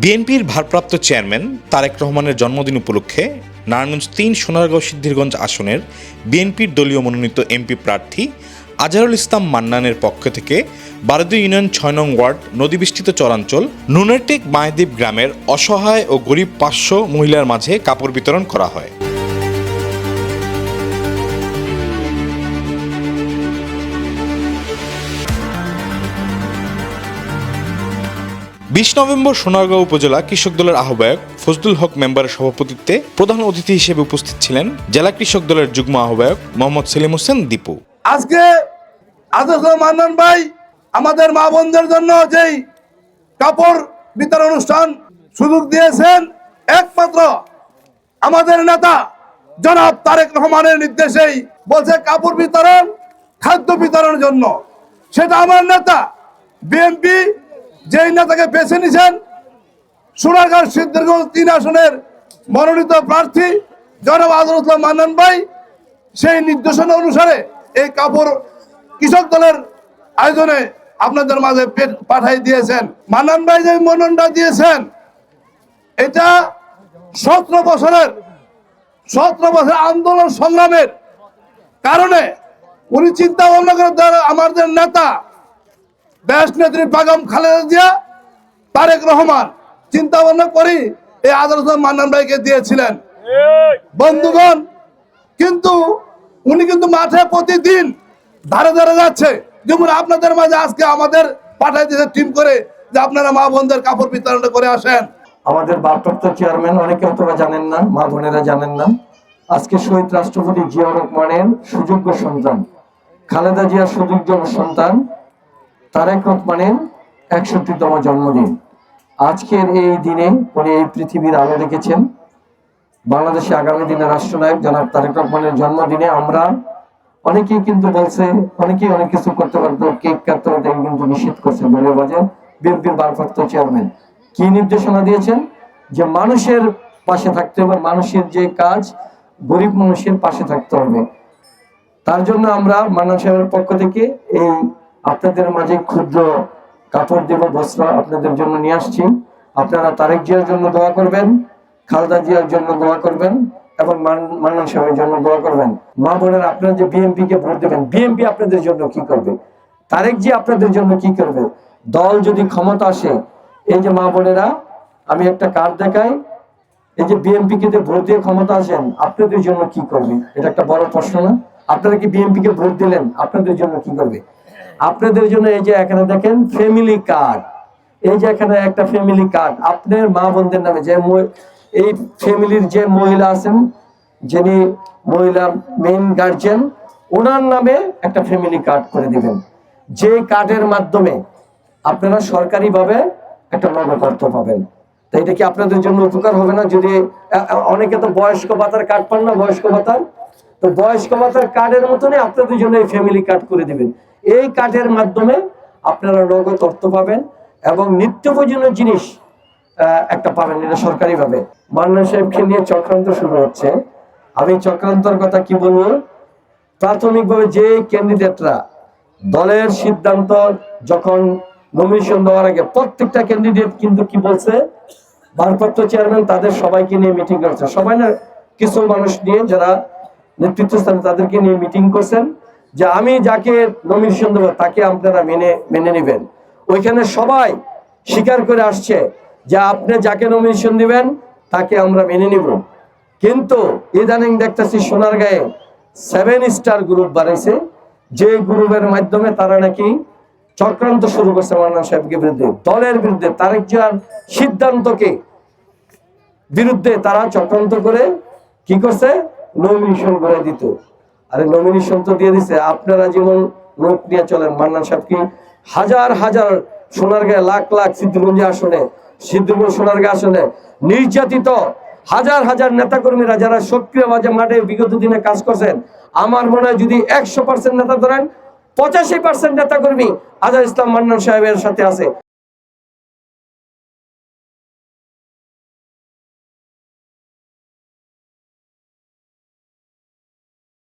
বিএনপির ভারপ্রাপ্ত চেয়ারম্যান তারেক রহমানের জন্মদিন উপলক্ষে নারায়ণগঞ্জ তিন সোনারগাঁও সিদ্ধিরগঞ্জ আসনের বিএনপির দলীয় মনোনীত এমপি প্রার্থী আজারুল ইসলাম মান্নানের পক্ষ থেকে ভারতীয় ইউনিয়ন ছয় নং ওয়ার্ড নদীবেষ্টিত চরাঞ্চল নুনেরটেক মায়দ্বীপ গ্রামের অসহায় ও গরিব পাঁচশো মহিলার মাঝে কাপড় বিতরণ করা হয়। বিশ নভেম্বর সোনারগাঁও উপজেলা কৃষক দলের আহ্বায়ক ফজলুল হক মেম্বারের সভাপতিত্বে প্রধান অতিথি হিসেবে উপস্থিত ছিলেন জেলা কৃষক দলের যুগ্ম আহ্বায়ক মোহাম্মদ সেলিম হোসেন দীপু। আজকে আদর্শ মান্নান ভাই আমাদের মা বোনদের জন্য যেই কাপড় বিতরণ অনুষ্ঠান সুযোগ দিয়েছেন, একমাত্র আমাদের নেতা জনাব তারেক রহমানের নির্দেশেই বলছে কাপড় বিতরণ, খাদ্য বিতরণের জন্য। সেটা আমার নেতা, বিএনপি যেই নেতাকে বেছে নিছেন সোনারগাঁও সিদ্ধিরগঞ্জ তিন আসনের মনোনীত প্রার্থী জনাব আজরুল্লাহ মান্নান ভাই, সেই নির্দেশনা অনুসারে এই কাপড় কৃষক দলের আয়োজনে আপনাদের মাঝে পাঠাই দিয়েছেন। মান্নান ভাই যে মননটা দিয়েছেন, এটা সতেরো বছরের, সতেরো বছর আন্দোলন সংগ্রামের কারণে উনি চিন্তা ভাবনা করে আমাদের নেতা ব্যাস নেত্রী বেগম খালেদা জিয়া, তারেক রহমান চিন্তা ভাবনা করি এই আদালত মান্নান ভাইকে দিয়েছিলেন। বন্ধুগণ, কিন্তু উনি কিন্তু মাঠে প্রতিদিন ধারে ধারে যাচ্ছে। যেমন আপনাদের মাঝে আজকে আমাদের পাঠাই দিয়েছে টিম করে, যে আপনারা মা বোনদের কাপড় বিতরণ করে আসেন। আমাদের ভারপ্রাপ্ত চেয়ারম্যান অনেকে অথবা জানেন না, মা বোনেরা জানেন না। আজকে শহীদ রাষ্ট্রপতি জিয়া রহমানের সুযোগ্য সন্তান, খালেদা জিয়ার সুযোগ্য সন্তান। তারেক রহমানের একষট্টিতম জন্মদিন। আজকের এই দিনে উনি এই পৃথিবীর আলো দেখেছেন। বাংলাদেশে আগামী দিনে রাষ্ট্রনায়ক জনাব তারেক রহমানের জন্মদিনে আমরা অনেকেই কিন্তু বলছে, অনেকেই অনেক কিছু করতে পারতো, কেক কাটতে পারতো কিন্তু নিষেধ করছে দলীয় বাজার বিএনপির ভারপ্রাপ্ত চেয়ারম্যান। কি নির্দেশনা দিয়েছেন? যে মানুষের পাশে থাকতে হবে, মানুষের যে কাজ, গরিব মানুষের পাশে থাকতে হবে। তার জন্য আমরা সাহেবের পক্ষ থেকে এই আপনাদের মাঝে ক্ষুদ্র কাপড় দেব বস্ত্র আপনাদের জন্য নিয়ে আসছি। আপনারা তারেক জিয়ার জন্য দোয়া করবেন, খালেদা জিয়ার জন্য দোয়া করবেন এবং মান- মান্নান সাহেবের জন্য দোয়া করবেন। মা বোনের, আপনারা যে বিএনপি কে ভোট দেবেন বিএনপি আপনাদের জন্য কি করবে? তারেক জি আপনাদের জন্য কি করবে? দল যদি ক্ষমতা আসে, এই যে মা বোনেরা, আমি একটা কার্ড দেখাই। এই যে বিএনপি কে ভোট দিয়ে ক্ষমতা আসেন, আপনাদের জন্য কি করবে? এটা একটা বড় প্রশ্ন না। আপনারা কি বিএনপি কে ভোট দিলেন? আপনাদের জন্য কি করবে? আপনাদের জন্য এই যে এখানে দেখেন ফ্যামিলি কার্ড এই যে এখানে একটা ফ্যামিলি কার্ড আপনার মা বোনদের নামে যে এই ফ্যামিলির যে মহিলা আছেন, যিনি মহিলা মেইন গার্জেন ওনার নামে একটা ফ্যামিলি কার্ড করে দিবেন। যে কার্ডের মাধ্যমে আপনারা সরকারিভাবে একটা নগদ অর্থ পাবেন। তো এটা কি আপনাদের জন্য উপকার হবে না? যদি অনেকে তো বয়স্ক ভাতার কার্ড পান না, বয়স্ক ভাতার। তো বয়স্ক ভাতার কার্ডের মতনই আপনাদের জন্য এই ফ্যামিলি কার্ড করে দিবেন। এই কার্ডের মাধ্যমে আপনারা নগদ অর্থ পাবেন এবং নিত্য প্রয়োজনীয় জিনিস একটা পাবেন, এটা সরকারি ভাবে মান্না সাহেবকে নিয়ে চক্রান্ত শুরু হচ্ছে। আমি চক্রান্তর কথা কি বলব? প্রাথমিকভাবে যে ক্যান্ডিডেটরা দলের সিদ্ধান্ত যখন নমিনেশন দেওয়ার আগে প্রত্যেকটা ক্যান্ডিডেট কিন্তু কি বলছে? ভারপ্রাপ্ত চেয়ারম্যান তাদের সবাইকে নিয়ে মিটিং করছে। সবাই না, কিছু মানুষ নিয়ে যারা নেতৃত্ব স্থানে তাদেরকে নিয়ে মিটিং করছেন। যে আমি যাকে নমিনেশন দেবো, তাকে আপনারা মেনে মেনে নেবেন। ওইখানে সবাই স্বীকার করে আসছে যে আপনি যাকে নমিনেশন দিবেন, তাকে আমরা মেনে নিব। কিন্তু ইদানিং দেখতেছি সোনার গায়ে সেভেন স্টার গ্রুপ বানাইছে। যে গ্রুপের মাধ্যমে তারা নাকি চক্রান্ত শুরু করছে মান্না সাহেবকে বিরুদ্ধে। দলের বিরুদ্ধে তারেক জিয়ার সিদ্ধান্তকে বিরুদ্ধে তারা চক্রান্ত করে কি করছে? নমিনেশন করে দিত। আরে নমিনেশন তো দিয়ে দিছে, আপনারা যেমন লোক নিয়ে চলেন। মান্নান সাহেব কি হাজার হাজার সোনারগাঁয়ে লাখ লাখ সিদ্ধিগঞ্জ আসনে সিদ্ধিগঞ্জ সোনারগাঁ আসনে নির্যাতিত হাজার হাজার নেতাকর্মীরা যারা সক্রিয় বাজে মাঠে বিগত দিনে কাজ করছেন, আমার মনে হয় যদি একশো পার্সেন্ট নেতা ধরেন, পঁচাশি পার্সেন্ট নেতাকর্মী আজাদ ইসলাম মান্নান সাহেবের সাথে আছে।